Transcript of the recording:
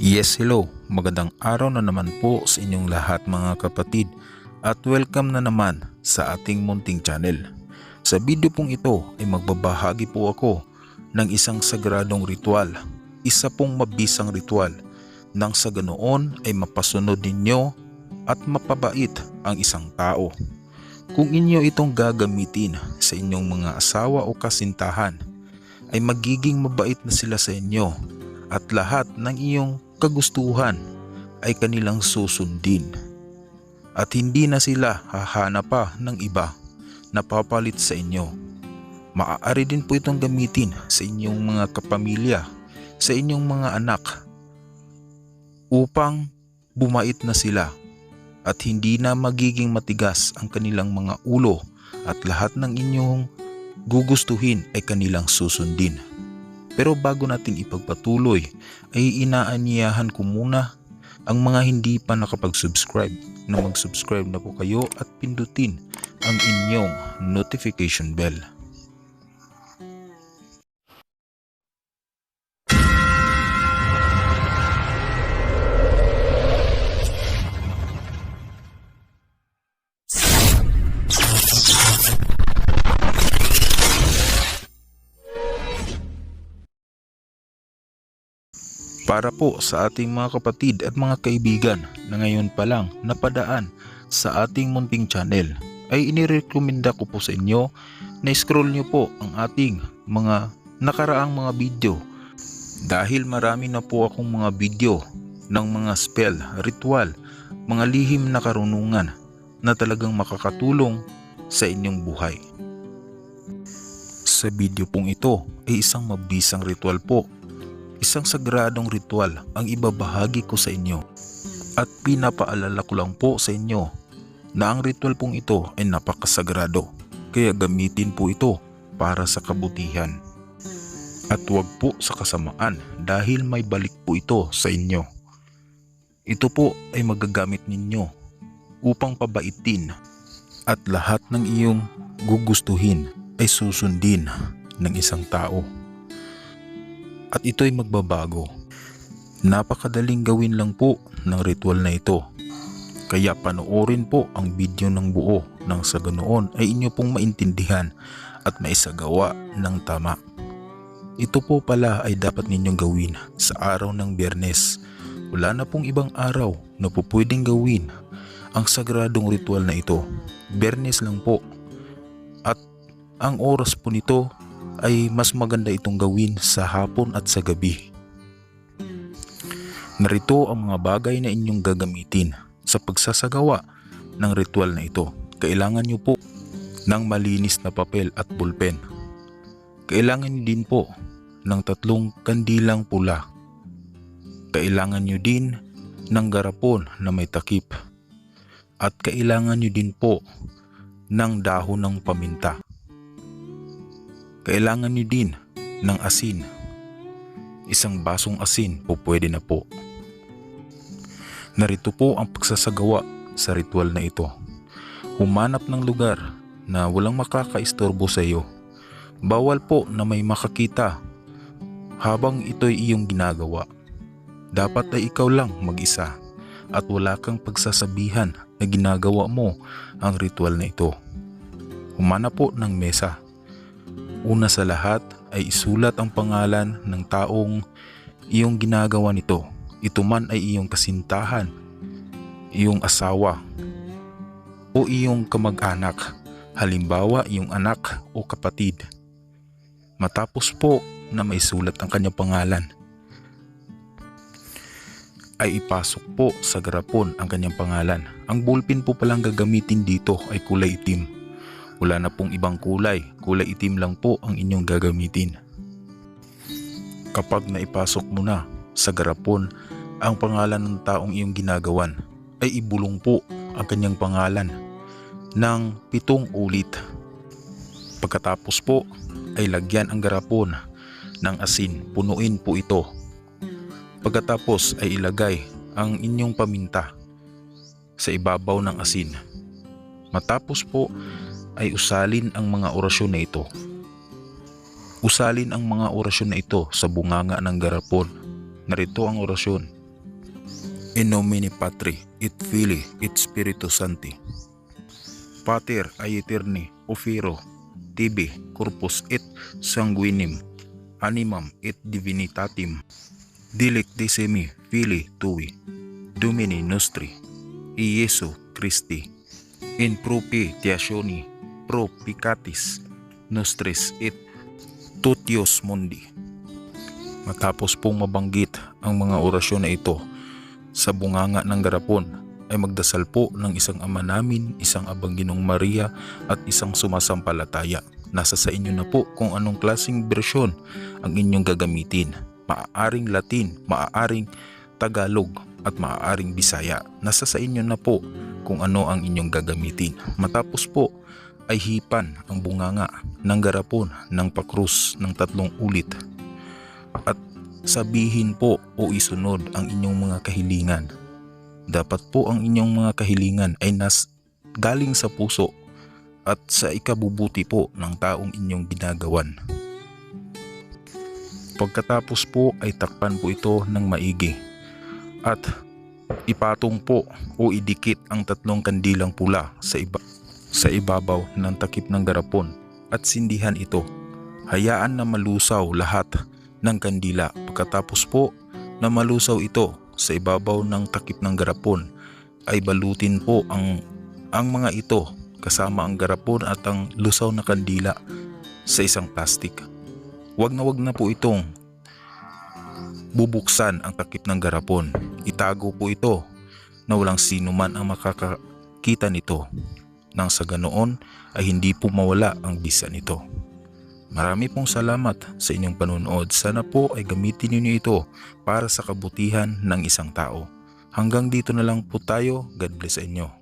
Yes, hello. Magandang araw na naman po sa inyong lahat mga kapatid at welcome na naman sa ating munting channel. Sa video pong ito ay magbabahagi po ako ng isang sagradong ritual, isa pong mabisang ritual nang sa ganoon ay mapasunod ninyo at mapabait ang isang tao. Kung inyo itong gagamitin sa inyong mga asawa o kasintahan, ay magiging mabait na sila sa inyo at lahat ng iyong kagustuhan ay kanilang susundin. At hindi na sila hahanap pa ng iba na papalit sa inyo. Maaari din po itong gamitin sa inyong mga kapamilya, sa inyong mga anak upang bumait na sila at hindi na magiging matigas ang kanilang mga ulo at lahat ng inyong gugustuhin ay kanilang susundin. Pero bago natin ipagpatuloy ay inaanyayahan ko muna ang mga hindi pa nakapag-subscribe na mag-subscribe na po kayo at pindutin ang inyong notification bell. Para po sa ating mga kapatid at mga kaibigan na ngayon pa lang napadaan sa ating munting channel ay inirekomenda ko po sa inyo na scroll nyo po ang ating mga nakaraang mga video dahil marami na po akong mga video ng mga spell, ritual, mga lihim na karunungan na talagang makakatulong sa inyong buhay. Sa video pong ito ay isang mabisang ritual po Isang sagradong ritual ang ibabahagi ko sa inyo at pinapaalala ko lang po sa inyo na ang ritual pong ito ay napakasagrado kaya gamitin po ito para sa kabutihan. At huwag po sa kasamaan dahil may balik po ito sa inyo. Ito po ay magagamit ninyo upang pabaitin at lahat ng iyong gugustuhin ay susundin ng isang tao at ito'y magbabago. Napakadaling gawin lang po ng ritual na ito. Kaya panoorin po ang video ng buo nang sa ganoon ay inyo pong maintindihan at maisagawa ng tama. Ito po pala ay dapat ninyong gawin sa araw ng biyernes. Wala na pong ibang araw na po pwedeng gawin ang sagradong ritual na ito. Biyernes lang po. At ang oras po nito ay mas maganda itong gawin sa hapon at sa gabi. Narito ang mga bagay na inyong gagamitin sa pagsasagawa ng ritual na ito. Kailangan nyo po ng malinis na papel at bulpen. Kailangan din po ng tatlong kandilang pula. Kailangan nyo din ng garapon na may takip. At kailangan nyo din po ng dahon ng paminta. Kailangan niyo din ng asin. Isang basong asin po pwede na po. Narito po ang pagsasagawa sa ritual na ito. Humanap ng lugar na walang makakaistorbo sa iyo. Bawal po na may makakita habang ito'y iyong ginagawa. Dapat ay ikaw lang mag-isa at wala kang pagsasabihan na ginagawa mo ang ritual na ito. Humanap po ng mesa Una sa lahat ay isulat ang pangalan ng taong iyong ginagawa nito. Ito man ay iyong kasintahan, iyong asawa, o iyong kamag-anak, halimbawa iyong anak o kapatid. Matapos po na maisulat ang kanyang pangalan, ay ipasok po sa garapon ang kanyang pangalan. Ang ballpen po palang gagamitin dito ay kulay itim wala na pong ibang kulay, kulay itim lang po ang inyong gagamitin. Kapag naipasok mo na sa garapon ang pangalan ng taong iyong ginagawan, ay ibulong po ang kanyang pangalan ng pitong ulit. Pagkatapos po ay lagyan ang garapon ng asin, punuin po ito. Pagkatapos ay ilagay ang inyong paminta sa ibabaw ng asin. Matapos po ay usalin ang mga orasyon na ito. Usalin ang mga orasyon na ito sa bunganga ng garapon Narito ang orasyon. In nomine Patri, et Filii, et Spiritus Sancti. Pater aeterni, ofero, tibi, corpus et sanguinim, animam et divinitatim, dilectissimi Filii Tui, Domini nostri, Iesu Christi, in propitiationi pro peccatis nostris et tutios mundi. Matapos pong mabanggit ang mga orasyon na ito sa bunganga ng garapon ay magdasal po ng isang ama namin, isang abang ginong Maria at isang sumasampalataya. Nasa sa inyo na po kung anong klaseng bersyon ang inyong gagamitin. Maaaring Latin, maaaring Tagalog at maaaring Bisaya. Nasa sa inyo na po kung ano ang inyong gagamitin. Matapos po ay hipan ang bunganga ng garapon ng pakrus ng tatlong ulit at sabihin po o isunod ang inyong mga kahilingan. Dapat po ang inyong mga kahilingan ay nas galing sa puso at sa ikabubuti po ng taong inyong ginagawan. Pagkatapos po ay takpan po ito ng maigi at ipatong po o idikit ang tatlong kandilang pula sa iba sa ibabaw ng takip ng garapon at sindihan ito. Hayaan na malusaw lahat ng kandila pagkatapos po na malusaw ito sa ibabaw ng takip ng garapon ay balutin po ang ang mga ito kasama ang garapon at ang lusaw na kandila sa isang plastic. Huwag na wag na po itong bubuksan ang takip ng garapon. Itago po ito na walang sino man ang makakakita nito nang sa ganoon ay hindi po mawala ang bisa nito. Marami pong salamat sa inyong panunood. Sana po ay gamitin ninyo ito para sa kabutihan ng isang tao. Hanggang dito na lang po tayo. God bless sa inyo.